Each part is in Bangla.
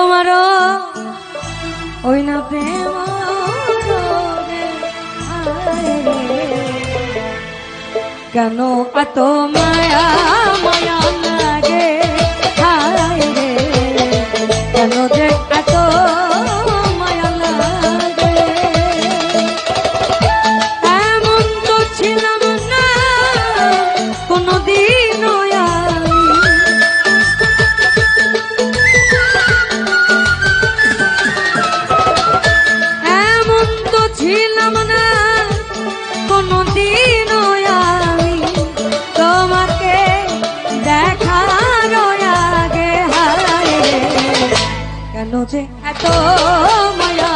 তোমারও ওই না প্রেম কেন এত মায়া মায়া লাগে? হায় রে কেন কেন যে এত মায়া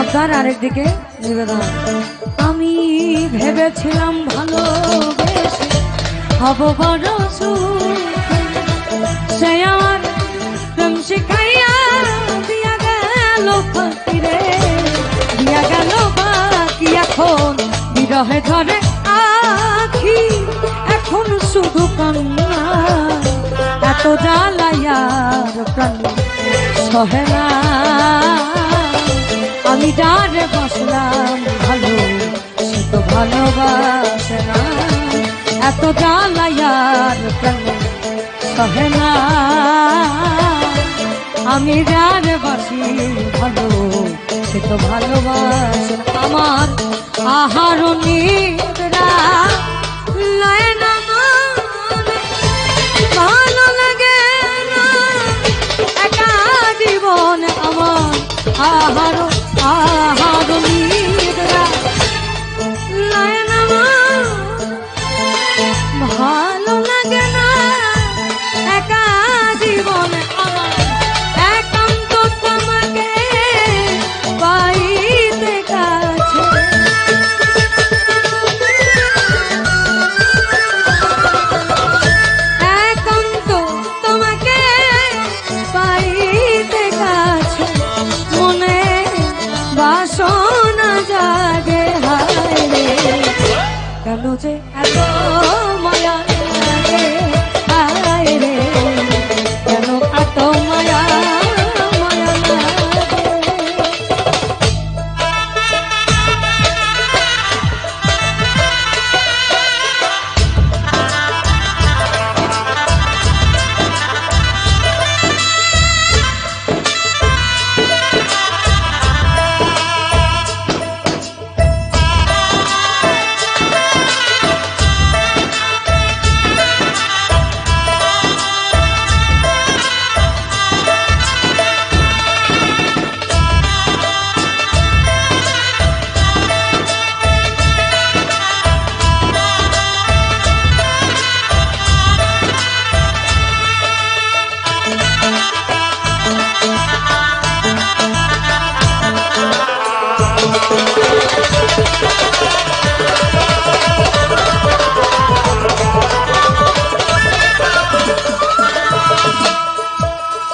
আবদার আরেকদিকে নিবেদন। আমি ভেবেছিলাম ভালো হব বড়। সে এখন ধরে আখি। এখন শুধু কান্না, এত জ্বালাইয়ার প্রাণ সহে না। আমি ডারে বসলাম ভালো, সে তো ভালোবাসে না। এত জ্বালাইয়ার প্রাণ সহে না। আমি ডারে বাসি ভালো, সে তো ভালোবাসে। আমার আহার নিদ্রা লয়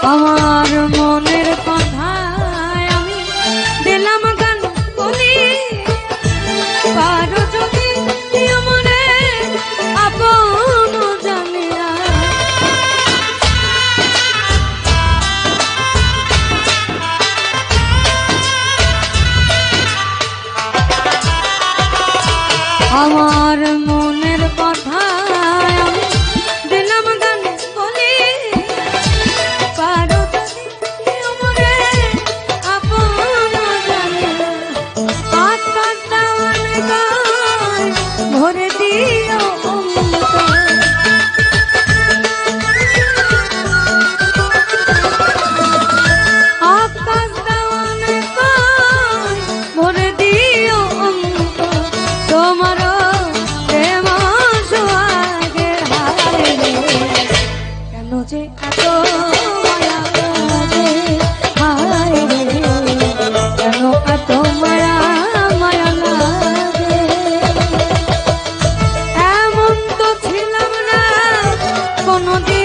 আমার মনের কোনো